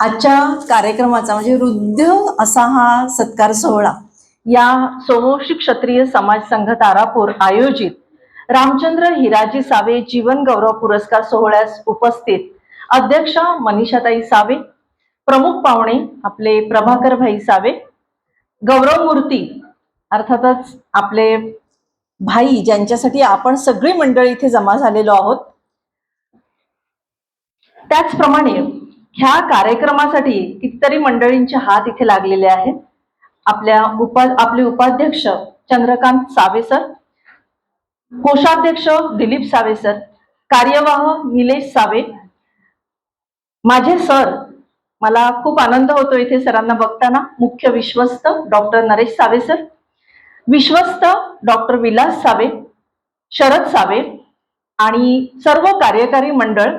आजच्या कार्यक्रमाचा म्हणजे वृद्ध असा हा सत्कार सोहळा या सोमवंशी क्षत्रिय समाज संघ तारापूर आयोजित रामचंद्र हिराजी सावे जीवन गौरव पुरस्कार सोहळ्यास उपस्थित अध्यक्ष मनीषाताई सावे प्रमुख पाहुणे आपले प्रभाकर भाई सावे गौरव मूर्ती अर्थातच आपले भाई ज्यांच्यासाठी आपण सगळी मंडळी इथे जमा झालेलो आहोत त्याचप्रमाणे ह्या कार्यक्रमासाठी कितीतरी मंडळींचे हात इथे लागलेले आहेत. आपल्या उपा आपले उपाध्यक्ष चंद्रकांत सावे सर कोषाध्यक्ष दिलीप सावे सर कार्यवाह निलेश सावे माझे सर मला खूप आनंद होतो इथे सरांना बघताना मुख्य विश्वस्त डॉक्टर नरेश सावे सर विश्वस्त डॉक्टर विलास सावे शरद सावे आणि सर्व कार्यकारी मंडळ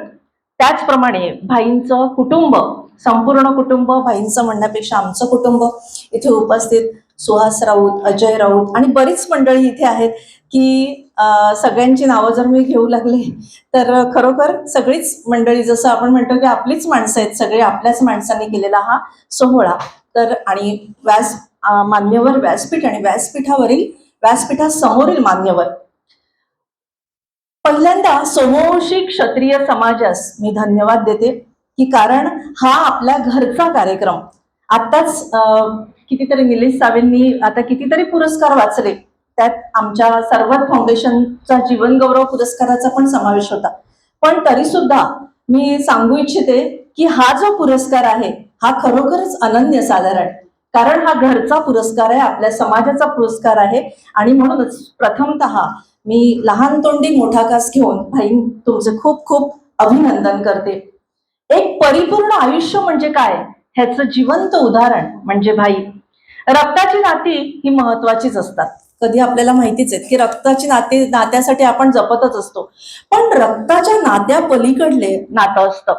त्याचप्रमाणे भाईंचं कुटुंब संपूर्ण कुटुंब भाईंचं म्हणण्यापेक्षा आमचं कुटुंब इथे उपस्थित. सुहास राऊत अजय राऊत आणि बरीच मंडळी इथे आहेत की सगळ्यांची नावं जर मी घेऊ लागले तर खरोखर सगळीच मंडळी जसं आपण म्हणतो की आपलीच माणसं आहेत सगळे आपल्याच माणसांनी केलेला हा सोहळा. तर आणि व्यास मान्यवर व्यासपीठ आणि व्यासपीठावरील व्यासपीठासमोरील मान्यवर. पहिल्यांदा सोमवंशी क्षत्रिय समाजास मी धन्यवाद देते की कारण हा आपल्या घरचा कार्यक्रम. आत्ताच कितीतरी निलेश सावेंनी आता कितीतरी पुरस्कार वाचले त्यात आमच्या सर्वात फाउंडेशनचा जीवन गौरव पुरस्काराचा पण समावेश होता. पण तरी सुद्धा मी सांगू इच्छिते की हा जो पुरस्कार आहे हा खरोखरच अनन्य साधारण कारण हा घरचा पुरस्कार आहे आपल्या समाजाचा पुरस्कार आहे. आणि म्हणूनच प्रथमतः मी लहान तोंडी मोठा कास घेऊन भाई तुमचे खूप खूप अभिनंदन करते. एक परिपूर्ण आयुष्य म्हणजे काय? ह्याचं जिवंत उदाहरण म्हणजे भाई रक्ताची नाती ही महत्वाचीच असतात. कधी आपल्याला माहितीच आहेत की रक्ताची नाते नात्यासाठी आपण जपतच असतो. पण रक्ताच्या नात्या पलीकडले नातं असतं.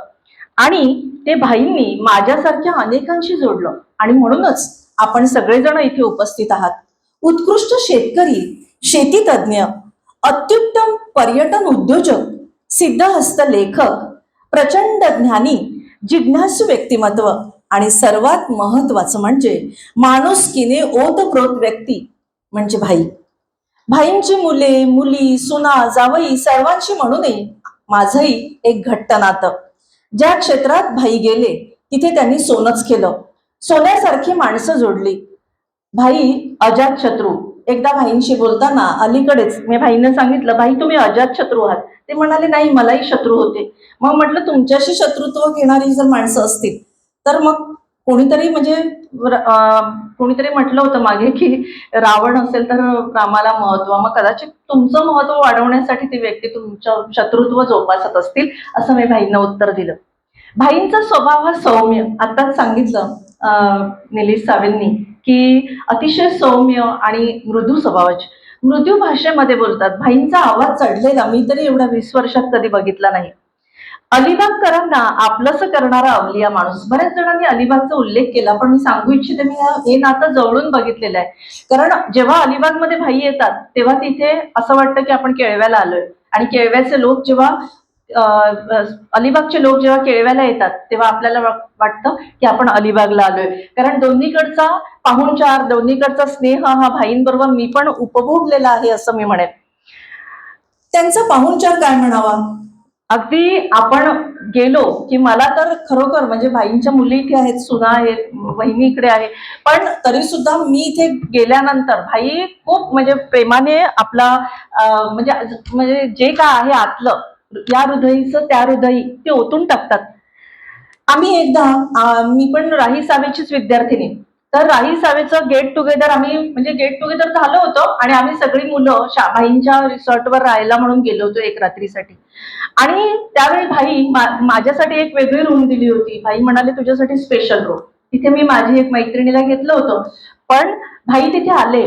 आणि ते भाईंनी माझ्यासारख्या अनेकांशी जोडलं. आणि म्हणूनच आपण सगळेजण इथे उपस्थित आहात. उत्कृष्ट शेतकरी शेती तज्ज्ञ अत्युत्तम पर्यटन उद्योजक सिद्धहस्त लेखक प्रचंड ज्ञानी जिज्ञासू व्यक्तिमत्व आणि सर्वात महत्वाचं म्हणजे माणुसकीने ओतप्रोत व्यक्ती म्हणजे भाई. भाईंची मुले मुली सुना जावई सर्वांशी म्हणूनही माझंही एक घट्ट नातं. ज्या क्षेत्रात भाई गेले तिथे त्यांनी सोनच केलं. सोन्यासारखी माणसं जोडली. भाई अजात शत्रू. एकदा भाईंशी बोलताना अलीकडेच मी भाईनं सांगितलं भाई तुम्ही अजात शत्रू आहात. ते म्हणाले नाही मलाही शत्रू होते. मग म्हटलं तुमच्याशी शत्रुत्व घेणारी जर माणसं असतील तर मग कोणीतरी म्हणजे कोणीतरी म्हटलं होतं मागे की रावण असेल तर रामाला महत्त्व. मग कदाचित तुमचं महत्त्व वाढवण्यासाठी ती व्यक्ती तुमचं शत्रुत्व जोपासत असतील असं मी भाईंना उत्तर दिलं. भाईंचा स्वभाव हा सौम्य. आताच सांगितलं अं, निलेश सावेंनी की अतिशय सौम्य आणि मृदू स्वभावाचे. मृदू भाषेमध्ये बोलतात भाईंचा आवाज चढलेला. मी तरी एवढ्या वीस वर्षात कधी बघितला नाही. अलिबागकरांना आपलंस करणारा अवलिया माणूस. बऱ्याच जणांनी अलिबागचा उल्लेख केला पण मी सांगू इच्छिते मी हे नातं जवळून बघितलेलं आहे. कारण जेव्हा अलिबागमध्ये भाई येतात तेव्हा तिथे असं वाटतं की आपण केळव्याला आलोय. आणि केळव्याचे लोक जेव्हा अलिबागचे लोक जेव्हा केळव्याला येतात तेव्हा आपल्याला वाटतं की आपण अलिबागला आलोय. कारण दोन्हीकडचा पाहुणचार दोन्हीकडचा स्नेह हा भाईंबरोबर मी पण उपभोगलेला आहे असं मी म्हणेन. त्यांचा पाहुणचार काय म्हणावा? अगदी आपण गेलो की मला तर खरोखर म्हणजे भाईंच्या मुली इथे आहेत सुना आहेत बहिणी इकडे आहे. पण तरी सुद्धा मी इथे गेल्यानंतर भाई खूप म्हणजे प्रेमाने आपला म्हणजे म्हणजे जे काय आहे आतलं या हृदयीचं त्या हृदयी ते ओतून टाकतात. आम्ही एकदा मी पण राही सावेचीच विद्यार्थिनी. तर राही सावेचं गेट टुगेदर आम्ही म्हणजे गेट टुगेदर झालं होतं आणि आम्ही सगळी मुलं भाईंच्या रिसॉर्टवर राहायला म्हणून गेलो होतो एक रात्रीसाठी. आणि त्यावेळी भाई माझ्यासाठी एक वेगळी रूम दिली होती. भाई म्हणाले तुझ्यासाठी स्पेशल रूम तिथे मी माझी एक मैत्रिणीला घेतलं होतं. पण भाई तिथे आले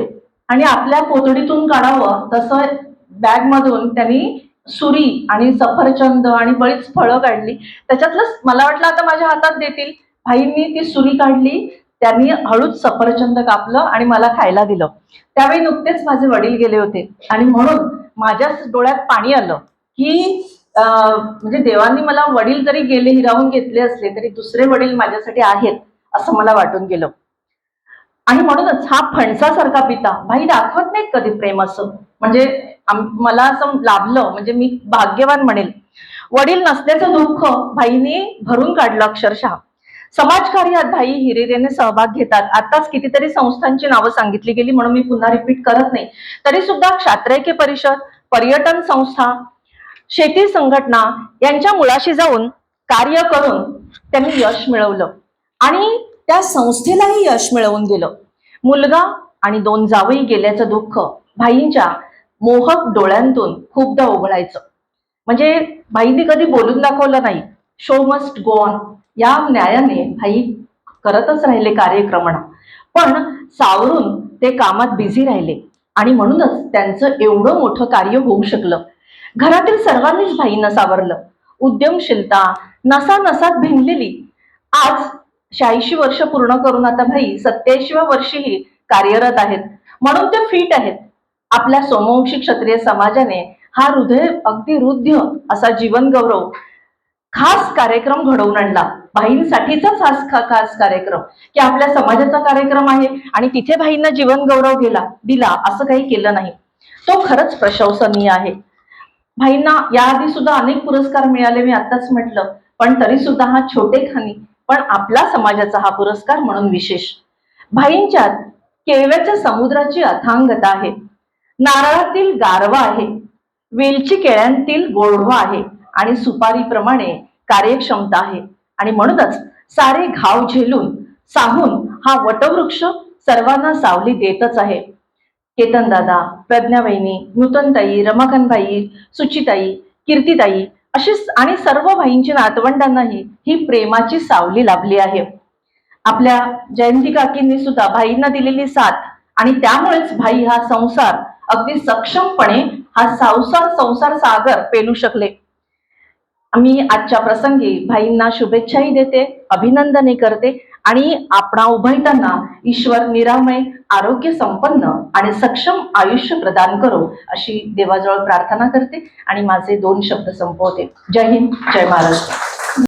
आणि आपल्या पोतडीतून काढावं तसं बॅग मधून त्यांनी सुरी आणि सफरचंद आणि बरीच फळं काढली. त्याच्यातलं मला वाटलं आता माझ्या हातात देतील. भाईंनी ती सुरी काढली. त्यांनी हळूच सफरचंद कापलं आणि मला खायला दिलं. त्यावेळी नुकतेच माझे वडील गेले होते. आणि म्हणून माझ्या डोळ्यात पाणी आलं की म्हणजे देवांनी मला वडील जरी गेले हिरावून घेतले असले तरी दुसरे वडील माझ्यासाठी आहेत असं मला वाटून गेलं. आणि म्हणूनच हा फणसासारखा पिता भाई दाखवत नाहीत कधी प्रेम असं. म्हणजे मला असं लाभलं म्हणजे मी भाग्यवान म्हणेल. वडील नसल्याचं दुःख भाईने भरून काढलं अक्षरशः. समाजकार्यात भाई हिरिरीने सहभाग घेतात. आताच कितीतरी संस्थांची नावं सांगितली गेली म्हणून मी पुन्हा रिपीट करत नाही. तरी सुद्धा क्षात्रैक्य परिषद पर्यटन संस्था शेती संघटना यांच्या मुळाशी जाऊन कार्य करून त्यांनी यश मिळवलं. आणि त्या संस्थेलाही यश मिळवून दिलं. मुलगा आणि दोन जावई गेल्याचं दुःख भाईंच्या मोहक डोळ्यांतून खूपदा उघडायचं. म्हणजे भाईंनी कधी बोलून दाखवलं नाही. शो मस्ट गो ऑन या न्यायाने भाई करतच राहिले कार्यक्रमण. पण सावरून ते कामात बिझी राहिले आणि म्हणूनच त्यांचं एवढं मोठं कार्य होऊ शकलं. घरातील सर्वांनीच भाईंना सावरलं. उद्यमशीलता नसा नसात भिनलेली. आज शहाऐंशी वर्ष पूर्ण करून आता भाई सत्याऐंशीव्या वर्षीही कार्यरत आहेत. म्हणून ते फिट आहेत. आपल्या सोमवंशी क्षत्रिय समाजाने हा हृदय अगदी हृदय असा जीवन गौरव खास कार्यक्रम घडवून आणला. भाईंसाठीचाच हा खा- खास कार्यक्रम की आपल्या समाजाचा कार्यक्रम आहे आणि तिथे भाईंना जीवन गौरव गेला दिला असं काही केलं नाही. तो खरंच प्रशंसनीय आहे. भाईंना याआधी सुद्धा अनेक पुरस्कार मिळाले मी आताच म्हटलं. पण तरी सुद्धा हा छोटे खानी पण आपला समाजाचा हा पुरस्कार म्हणून विशेष. भाईंच्यात केळव्याच्या समुद्राची अथांगता आहे. नारळातील गारवा आहे. वेलची केळ्यांतील गोडवा आहे. आणि सुपारीप्रमाणे कार्यक्षमता आहे. आणि म्हणूनच सारे घाव झेलून साहून हा वटवृक्ष सर्वांना सावली देतच आहे. केतन दादा प्रज्ञावहिनी नूतनताई रमाकांतबाई सुचिताई कीर्तिताई अशी आणि सर्व भाईंच्या नातवंडांनाही ही प्रेमाची सावली लाभली आहे. आपल्या जयंती काकींनी सुद्धा भाईंना दिलेली साथ आणि त्यामुळेच भाई हा संसार अगदी सक्षमपणे हा संसार संसार सागर पेलू शकले. मी आजच्या प्रसंगी भाईंना शुभेच्छाही देते अभिनंदनही करते आणि आपणा उभयतांना ईश्वर निरामय आरोग्य संपन्न आणि सक्षम आयुष्य प्रदान करो अशी देवाजवळ प्रार्थना करते आणि माझे दोन शब्द संपवते. जय हिंद जय महाराष्ट्र.